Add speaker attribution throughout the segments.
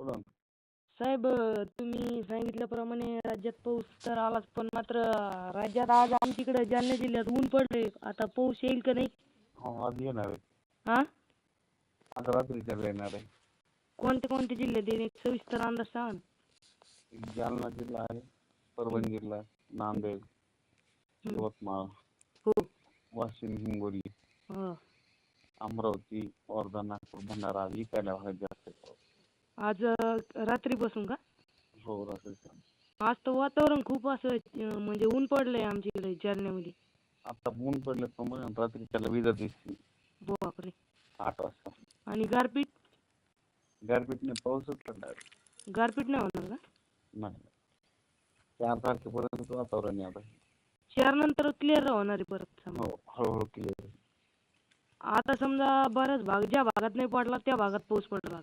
Speaker 1: बोला ना.
Speaker 2: साहेब तुम्ही सांगितल्याप्रमाणे राज्यात पाऊस तर आलाच पण मात्र राज्यात आज आमच्याकडे जालना जिल्ह्यात ऊन पडलंय आता पाऊस येईल का नाही
Speaker 1: हो आज येणार आहे
Speaker 2: हा
Speaker 1: आज रात्रीच्या येणार आहे
Speaker 2: कोणते कोणते जिल्ह्यात येईल एक सविस्तर अंदाज सांगा ना.
Speaker 1: एक जालना जिल्हा आहे परभणी जिल्हा नांदेड. यवतमाळ
Speaker 2: हो
Speaker 1: वाशिम हिंगोली
Speaker 2: हा.
Speaker 1: अमरावती वर्धा नागपूर भंडारा इकडल्या भागात जास्त आहे पाऊस.
Speaker 2: आज अं, रात्रीपासून का?
Speaker 1: हो रात्रीच्या
Speaker 2: आज तर वातावरण खूप असं अं, म्हणजे ऊन पडलंय आमच्याकडे जालन्यामध्ये.
Speaker 1: आता ऊन पडलं प्रमाणे रात्रीच्याला विजा दिसते.
Speaker 2: बापरे.
Speaker 1: आठ वाजता.
Speaker 2: आणि गारपीट?
Speaker 1: गारपीटने पाऊसच पडणार
Speaker 2: गारपीट नाही होणार का?
Speaker 1: नाही. चार तारखेपर्यंत वातावरण आहे आता.
Speaker 2: चार नंतर क्लिअर होणार आहे परत समजा.
Speaker 1: हो हळूहळू क्लिअर
Speaker 2: आता समजा बराच भाग ज्या भागात नाही पडला त्या भागात पाऊस पडला.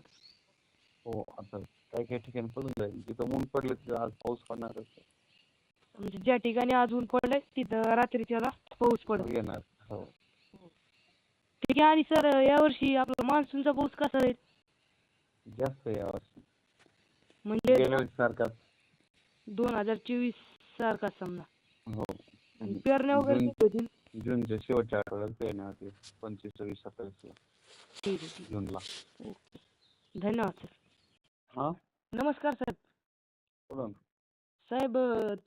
Speaker 1: हो आता काही काही ठिकाणी पडून जाईल? जिथं ऊन पडलं तिथं आज पाऊस पडणारच आहे.
Speaker 2: म्हणजे ज्या ठिकाणी आज ऊन पडलंय तिथं रात्रीच्याला पाऊस पडेल.
Speaker 1: येणार. हो.
Speaker 2: ठीक आहे आणि सर यावर्षी आपला मान्सूनचा पाऊस कसा राहील?
Speaker 1: जास्त आहे यावर्षी
Speaker 2: म्हणजे
Speaker 1: सारखाच
Speaker 2: दोन हजार चोवीस सारखा समजा.
Speaker 1: हो.
Speaker 2: पेरण्या वगैरे होतील?
Speaker 1: जूनच्या शेवटच्या आठवड्यात पेरणार होते पंचवीस सव्वीस सत्तावीसला.
Speaker 2: ठीक आहे ठीक
Speaker 1: जूनला.
Speaker 2: धन्यवाद सर.
Speaker 1: हा?
Speaker 2: नमस्कार साहेब
Speaker 1: बोला ना.
Speaker 2: साहेब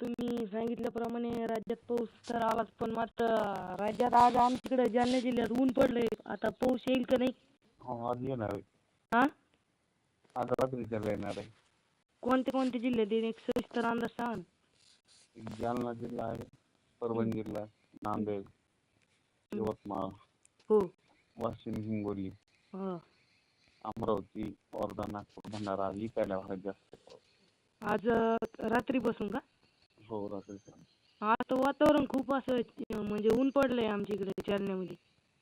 Speaker 2: तुम्ही सांगितल्याप्रमाणे राज्यात पाऊस तर आलाच पण मात्र राज्यात आज आमच्याकडे जालना जिल्ह्यात ऊन पडलंय. आता पाऊस येईल का नाही?
Speaker 1: हो आज येणार आहे.
Speaker 2: हा?
Speaker 1: आज रात्रीच्या येणार आहे.
Speaker 2: कोणते कोणते जिल्ह्यात येईल एक सविस्तर अंदाज सांगा ना.
Speaker 1: एक जालना जिल्हा आहे परभणी जिल्हा नांदेड यवतमाळ
Speaker 2: हो.
Speaker 1: वाशिम हिंगोली.
Speaker 2: हा.
Speaker 1: अमरावती वर्धा नागपूर भंडारा इकडल्या भागात जास्त पाऊस.
Speaker 2: आज अं, रात्रीपासून का?
Speaker 1: हो रात्रीच्या
Speaker 2: आज तर वातावरण खूप असं अं, म्हणजे ऊन पडलंय आमच्या इकडे जालन्यामध्ये.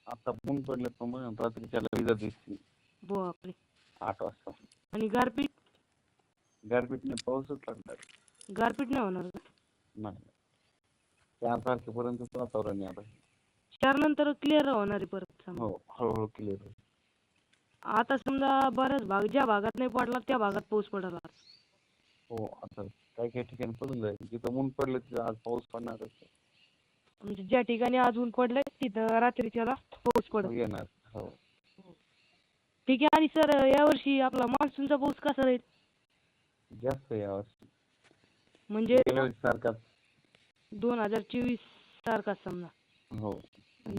Speaker 1: आता ऊन पडलं प्रमाणे रात्रीच्याला विजा दिसते.
Speaker 2: बापरे!
Speaker 1: आठ वाजता.
Speaker 2: आणि गारपीट?
Speaker 1: गारपीटने पाऊसच पडणार
Speaker 2: गारपीट नाही होणार का?
Speaker 1: नाही. चार तारखेपर्यंत वातावरण आहे आता.
Speaker 2: चार नंतर क्लिअर होणार आहे परत. समजा.
Speaker 1: हो हळूहळू क्लिअर
Speaker 2: आता समजा बराच भाग ज्या भागात नाही पडला त्या भागात पाऊस पडला.
Speaker 1: हो आता काही काही ठिकाणी पडून जाईल. जिथं ऊन पडलं तिथं आज पाऊस पडणारच आहे.
Speaker 2: म्हणजे ज्या ठिकाणी आज ऊन पडलंय तिथं रात्रीच्याला पाऊस पडेल.
Speaker 1: येणार हो.
Speaker 2: ठीक आहे. आणि सर यावर्षी आपला मान्सूनचा पाऊस कसा राहील?
Speaker 1: जास्त यावर्षी
Speaker 2: म्हणजे
Speaker 1: सारखाच
Speaker 2: दोन हजार चोवीस सारखा समजा.
Speaker 1: हो.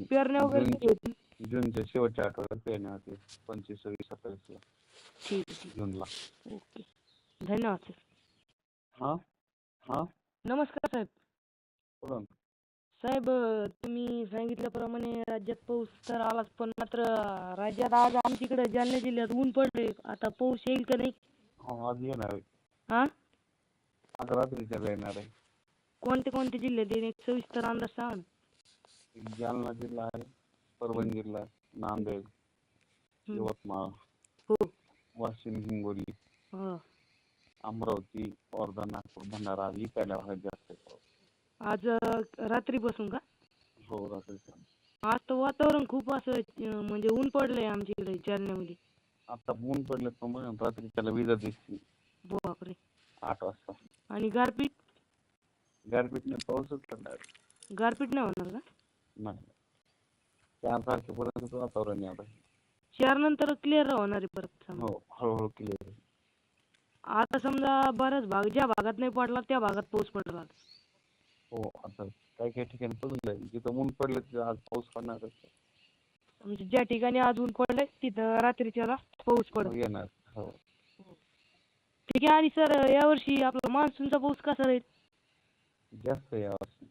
Speaker 2: पेरण्या वगैरे
Speaker 1: जूनच्या शेवटच्या आठवड्यात पेरणार होते. पंचवीस सव्वीस सत्तावीसला
Speaker 2: ठीक आहे ठीक
Speaker 1: जूनला.
Speaker 2: आहे ओके. धन्यवाद सर.
Speaker 1: हा? हा?
Speaker 2: नमस्कार साहेब.
Speaker 1: बोला ना.
Speaker 2: साहेब तुम्ही सांगितल्याप्रमाणे राज्यात पाऊस तर आलाच पण मात्र राज्यात आज आमच्याकडे जालना जिल्ह्यात ऊन पडलंय आता पाऊस येईल का नाही?
Speaker 1: हो आज येणार आहे.
Speaker 2: हा?
Speaker 1: आज रात्रीच्या येणार आहे.
Speaker 2: कोणते कोणते जिल्ह्यात येईल? एक सविस्तर अंदाज सांगा ना.
Speaker 1: एक जालना जिल्हा आहे. परभणी जिल्हा नांदेड. यवतमाळ
Speaker 2: हो.
Speaker 1: वाशिम हिंगोली
Speaker 2: हा.
Speaker 1: अमरावती वर्धा नागपूर भंडारा इकडल्या भागात जास्त आहे पाऊस.
Speaker 2: आज अं, रात्रीपासून का?
Speaker 1: हो रात्रीच्या
Speaker 2: आज तर वातावरण खूप असं अं, म्हणजे ऊन पडलंय आमच्या इकडे जालन्यामध्ये.
Speaker 1: आता ऊन पडलं प्रमाणे रात्रीच्याला विजा दिसते.
Speaker 2: बापरे.
Speaker 1: आठ वाजता.
Speaker 2: आणि गारपीट?
Speaker 1: गारपीटने पाऊसच पडणार
Speaker 2: गारपीट नाही होणार का?
Speaker 1: नाही. चार तारखेपर्यंत वातावरण आहे आता.
Speaker 2: चार नंतर क्लिअर होणार आहे परत समजा.
Speaker 1: हो हळूहळू क्लिअर
Speaker 2: आता समजा बराच भाग ज्या भागात नाही पडला त्या भागात पाऊस पडला.
Speaker 1: हो आता काही काही ठिकाणी पडून जाईल. जिथं ऊन पडलं तिथं आज पाऊस पडणारच आहे.
Speaker 2: म्हणजे ज्या ठिकाणी आज ऊन पडलंय तिथं रात्रीच्याला पाऊस पडेल
Speaker 1: येणार. हो.
Speaker 2: ठीक आहे. आणि सर यावर्षी आपला मान्सूनचा पाऊस कसा राहील?
Speaker 1: जास्त आहे यावर्षी.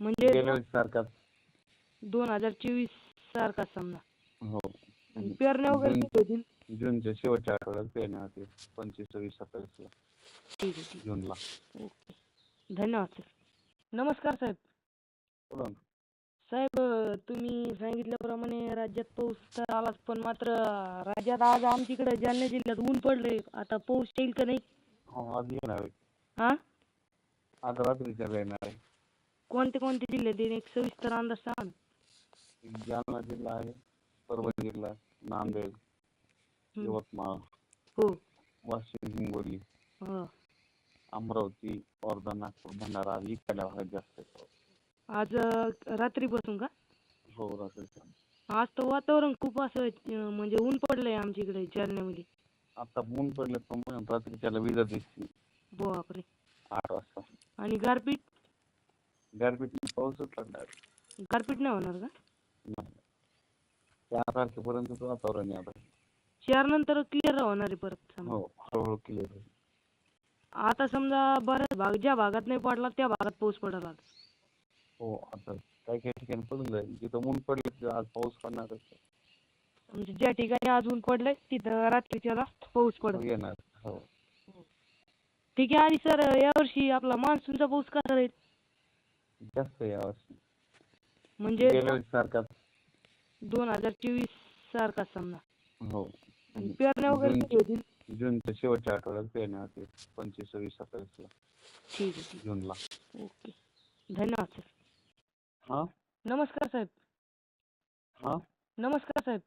Speaker 2: म्हणजे
Speaker 1: गेल्या वेळेस सारखाच
Speaker 2: दोन हजार चोवीस सारखा समजा.
Speaker 1: हो.
Speaker 2: पेरण्या वगैरे
Speaker 1: जून-
Speaker 2: किती होतील?
Speaker 1: जूनच्या शेवटच्या आठवड्यात पेरणार होते पंचवीस सव्वीस सत्तावीसला
Speaker 2: ठीक आहे ठीक
Speaker 1: जूनला.
Speaker 2: आहे ओके. धन्यवाद सर. नमस्कार साहेब.
Speaker 1: बोला ना.
Speaker 2: साहेब तुम्ही सांगितल्याप्रमाणे राज्यात पाऊस तर आलाच पण मात्र राज्यात आज आमच्याकडे जालना जिल्ह्यात ऊन पडलंय. आता पाऊस येईल का नाही?
Speaker 1: हो आज येणार आहे.
Speaker 2: हा?
Speaker 1: आज रात्रीच्या येणार आहे.
Speaker 2: कोणते कोणते जिल्ह्यात येईल? एक सविस्तर अंदाज सांगा ना.
Speaker 1: जालना जिल्हा आहे परभणी जिल्हा नांदेड. यवतमाळ
Speaker 2: हो.
Speaker 1: वाशिम हिंगोली
Speaker 2: हा.
Speaker 1: अमरावती वर्धा नागपूर भंडारा इकडल्या भागात जास्त. आहे पाऊस.
Speaker 2: आज अं, रात्रीपासून का?
Speaker 1: हो रात्रीच्या
Speaker 2: आज तर वातावरण खूप असं अं, म्हणजे ऊन पडलंय आमच्या इकडे जालन्यामध्ये.
Speaker 1: आता ऊन पडले पण रात्रीच्याला विजा दिसते.
Speaker 2: बापरे.
Speaker 1: आठ वाजता.
Speaker 2: आणि गारपीट?
Speaker 1: गारपीट पाऊसच लागणार
Speaker 2: गारपीट नाही होणार का?
Speaker 1: नाही चार तारखेपर्यंत वातावरण आहे आता.
Speaker 2: चार नंतर क्लिअर होणार आहे परत समजा.
Speaker 1: हो हळूहळू क्लिअर होईल.
Speaker 2: आता समजा बऱ्याच भाग ज्या भागात नाही पडला त्या भागात पाऊस लागला.
Speaker 1: हो आता काही काही ठिकाणी पडून जाईल. जिथं ऊन पडले तिथं आज पाऊस पडणारच.
Speaker 2: म्हणजे ज्या ठिकाणी आज ऊन पडलंय तिथं रात्रीच्याला पाऊस पडत
Speaker 1: येणार हो.
Speaker 2: ठीक आहे आणि सर यावर्षी आपला मान्सूनचा पाऊस कसा राहील?
Speaker 1: जास्त आहे यावर्षी.
Speaker 2: म्हणजे
Speaker 1: गेल्या सारखाच
Speaker 2: दोन हजार चोवीस सारखा समजा.
Speaker 1: हो.
Speaker 2: आणि पेरण्या वगैरे
Speaker 1: जून-
Speaker 2: किती होतील?
Speaker 1: जूनच्या शेवटच्या आठवड्यात पेरण्या होते पंचवीस सव्वीस सत्तावीसला.
Speaker 2: ठीक आहे ठीक
Speaker 1: जूनला.
Speaker 2: आहे ओके. धन्यवाद सर.
Speaker 1: हा?
Speaker 2: नमस्कार साहेब.
Speaker 1: हा?
Speaker 2: नमस्कार साहेब.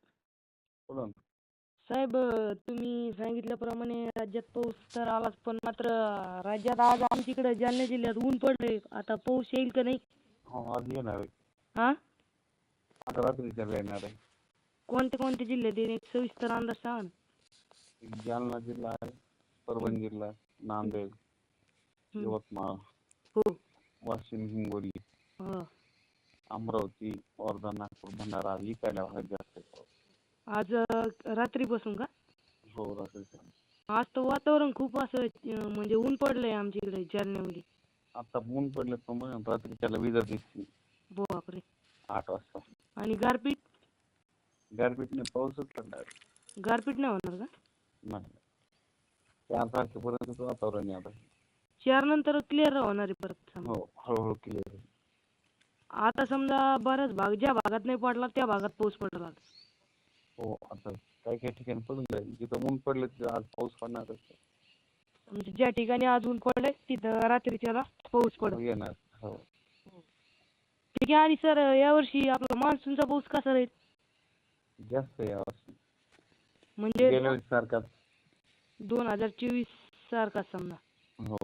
Speaker 1: बोला ना.
Speaker 2: साहेब अं, तुम्ही सांगितल्याप्रमाणे राज्यात पाऊस तर आलाच पण मात्र अं, राज्यात आज आमच्याकडे जालना जिल्ह्यात ऊन पडलंय. आता पाऊस येईल का नाही?
Speaker 1: हो आज येणार आहे.
Speaker 2: हा?
Speaker 1: आता येणार आहे.
Speaker 2: कोणते कोणते जिल्ह्यात येईल एक सविस्तर अंदाज सांगा ना.
Speaker 1: जालना जिल्हा आहे परभणी जिल्हा आहे, नांदेड
Speaker 2: हम्म.
Speaker 1: यवतमाळ
Speaker 2: हो.
Speaker 1: वाशिम हिंगोली
Speaker 2: हा.
Speaker 1: अमरावती वर्धा नागपूर भंडारा इकडल्या भागात जास्त आहे. पाऊस.
Speaker 2: आज अं, रात्रीपासून का?
Speaker 1: हो रात्रीच्या
Speaker 2: आज तर वातावरण खूप असं अं, म्हणजे ऊन पडलंय आमच्या इकडे जालन्यामध्ये.
Speaker 1: आता ऊन पडले पण रात्रीच्याला विजा दिसते.
Speaker 2: बापरे.
Speaker 1: आठ वाजता.
Speaker 2: आणि गारपीट?
Speaker 1: गारपीटने पाऊसच लागणार
Speaker 2: गारपीट नाही होणार का?
Speaker 1: नाही. चार तारखेपर्यंत वातावरण आहे आता.
Speaker 2: चार नंतर क्लिअर होणार आहे परत समजा.
Speaker 1: हो हळूहळू क्लिअर
Speaker 2: आता समजा बराच भाग ज्या भागात नाही पडला त्या भागात पाऊस लागला.
Speaker 1: हो आता काही काही ठिकाणी पडून जाईल. जिथं ऊन पडले तिथं आज पाऊस पडणारच आहे.
Speaker 2: म्हणजे ज्या ठिकाणी आज ऊन पडलंय तिथं रात्रीच्याला पाऊस पडत.
Speaker 1: येणार. हो.
Speaker 2: ठीक आहे आणि सर यावर्षी आपला मान्सूनचा पाऊस कसा राहील?
Speaker 1: जास्त आहे यावर्षी.
Speaker 2: म्हणजे
Speaker 1: वर्षी सारखाच
Speaker 2: दोन हजार चोवीस सारखा समजा.
Speaker 1: हो.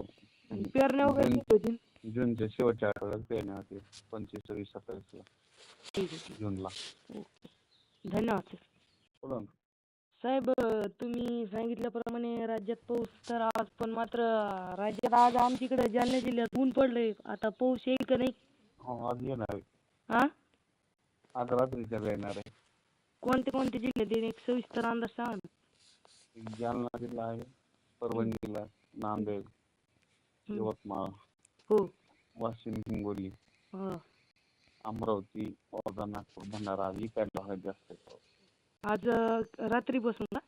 Speaker 2: आणि पेरण्या वगैरे किती होतील?
Speaker 1: जूनच्या शेवटच्या आठवड्यात पेरण्या होते पंचवीस सव्वीस सत्तावीसला
Speaker 2: ठीक आहे
Speaker 1: जूनला.
Speaker 2: ओके. धन्यवाद सर.
Speaker 1: बोला ना.
Speaker 2: साहेब अं, तुम्ही सांगितल्याप्रमाणे राज्यात पाऊस तर आज पण मात्र राज्यात आज आमच्याकडे जालना जिल्ह्यात ऊन पडलंय. आता पाऊस येईल का नाही?
Speaker 1: हो आज येणार आहे.
Speaker 2: हा
Speaker 1: आज रात्रीच्या येणार आहे.
Speaker 2: कोणते कोणते जिल्ह्यात येईल? एक सविस्तर अंदाज सांगा ना.
Speaker 1: जालना जिल्हा आहे परभणी जिल्हा नांदेड
Speaker 2: हम्म.
Speaker 1: यवतमाळ
Speaker 2: हो.
Speaker 1: वाशिम हिंगोली
Speaker 2: हा.
Speaker 1: अमरावती वर्धा नागपूर भंडारा इकडल्या भागात जास्त आहे? पाऊस.
Speaker 2: आज अं, रात्रीपासून का?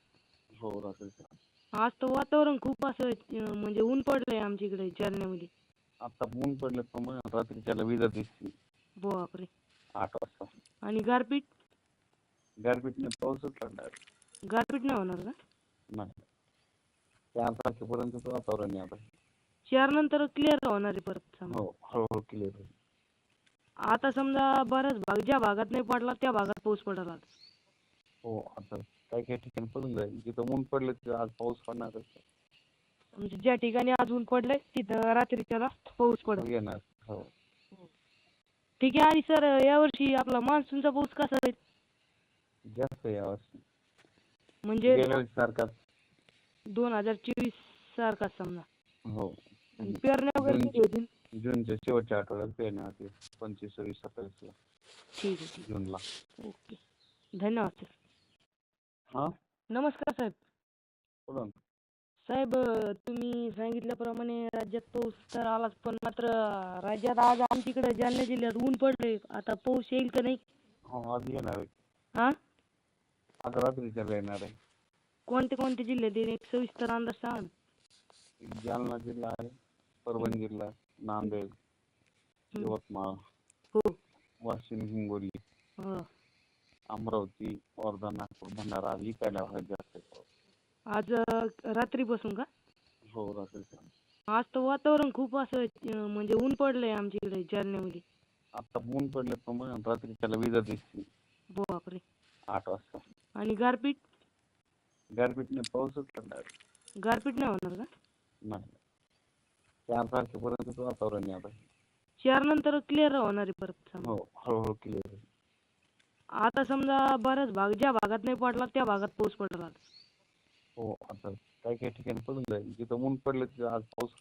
Speaker 1: हो रात्रीच्या
Speaker 2: आज तर वातावरण खूप असं अं, म्हणजे ऊन पडलंय आमच्या इकडे जालन्यामध्ये.
Speaker 1: आता ऊन पडले पण रात्रीच्याला विजा दिसते.
Speaker 2: बापरे.
Speaker 1: आठ वाजता.
Speaker 2: आणि गारपीट?
Speaker 1: गारपीटने पाऊसच लागणार
Speaker 2: गारपीट नाही होणार का?
Speaker 1: नाही. चार तारखेपर्यंत वातावरण आहे आता.
Speaker 2: चार नंतर क्लिअर होणार आहे परत समजा.
Speaker 1: हो हळूहळू क्लिअर होईल.
Speaker 2: आता समजा बराच भाग ज्या भागात नाही पडला त्या भागात पाऊस लागला.
Speaker 1: हो आता काही काही ठिकाणी पडून जाईल. जिथं ऊन पडले तिथं आज पाऊस पडणारच.
Speaker 2: म्हणजे ज्या ठिकाणी आज ऊन पडलंय तिथं रात्रीच्याला पाऊस पडत
Speaker 1: येणार हो.
Speaker 2: ठीक आहे आणि सर यावर्षी आपला मान्सूनचा पाऊस कसा राहील
Speaker 1: जास्त आहे यावर्षी.
Speaker 2: म्हणजे
Speaker 1: गेल्या वर्षी सारखाच
Speaker 2: दोन हजार चोवीस सारखा समजा.
Speaker 1: हो.
Speaker 2: आणि पेरण्या वगैरे
Speaker 1: जून-
Speaker 2: किती होतील?
Speaker 1: जूनच्या शेवटच्या आठवड्यात पेरण्या होते पंचवीस सव्वीस सत्तावीसला.
Speaker 2: ठीक आहे.
Speaker 1: जूनला.
Speaker 2: ओके. धन्यवाद सर.
Speaker 1: हा?
Speaker 2: नमस्कार साहेब.
Speaker 1: बोला ना.
Speaker 2: साहेब तुम्ही सांगितल्याप्रमाणे राज्यात पाऊस तर आलाच पण मात्र राज्यात आज आमच्याकडे जालना जिल्ह्यात ऊन पडलंय. आता पाऊस येईल का नाही?
Speaker 1: हो आज येणार आहे.
Speaker 2: हा?
Speaker 1: आज रात्रीच्या येणार आहे.
Speaker 2: कोणते कोणते जिल्ह्यात येईल? एक सविस्तर अंदाज सांगा
Speaker 1: जालना जिल्हा आहे परभणी जिल्हा आहे, नांदेड. यवतमाळ
Speaker 2: हो.
Speaker 1: वाशिम हिंगोली
Speaker 2: हा.
Speaker 1: अमरावती वर्धा नागपूर भंडारा इकडल्या भागात जास्त आहे.
Speaker 2: आज रात्री पासून का?
Speaker 1: हो
Speaker 2: आज तर वातावरण खूप असं म्हणजे ऊन पडलंय आमच्या इकडे जालन्यामध्ये.
Speaker 1: आता ऊन पण रात्री त्याला विजा दिसते.
Speaker 2: बापरे.
Speaker 1: आठ वाजता.
Speaker 2: आणि गारपीट?
Speaker 1: गारपीटने पाऊसच
Speaker 2: गारपीट नाही होणार का?
Speaker 1: नाही. चार तारखेपर्यंत वातावरण आता.
Speaker 2: चार नंतर क्लिअर होणार आहे परत
Speaker 1: हो हळूहळू क्लिअर
Speaker 2: आता समजा बराच भाग ज्या भागात नाही पडला त्या भागात पाऊस पडला. आता.
Speaker 1: हो आता काही काही ठिकाणी पडून जाईल. जिथं ऊन पडलं तिथं आज पाऊस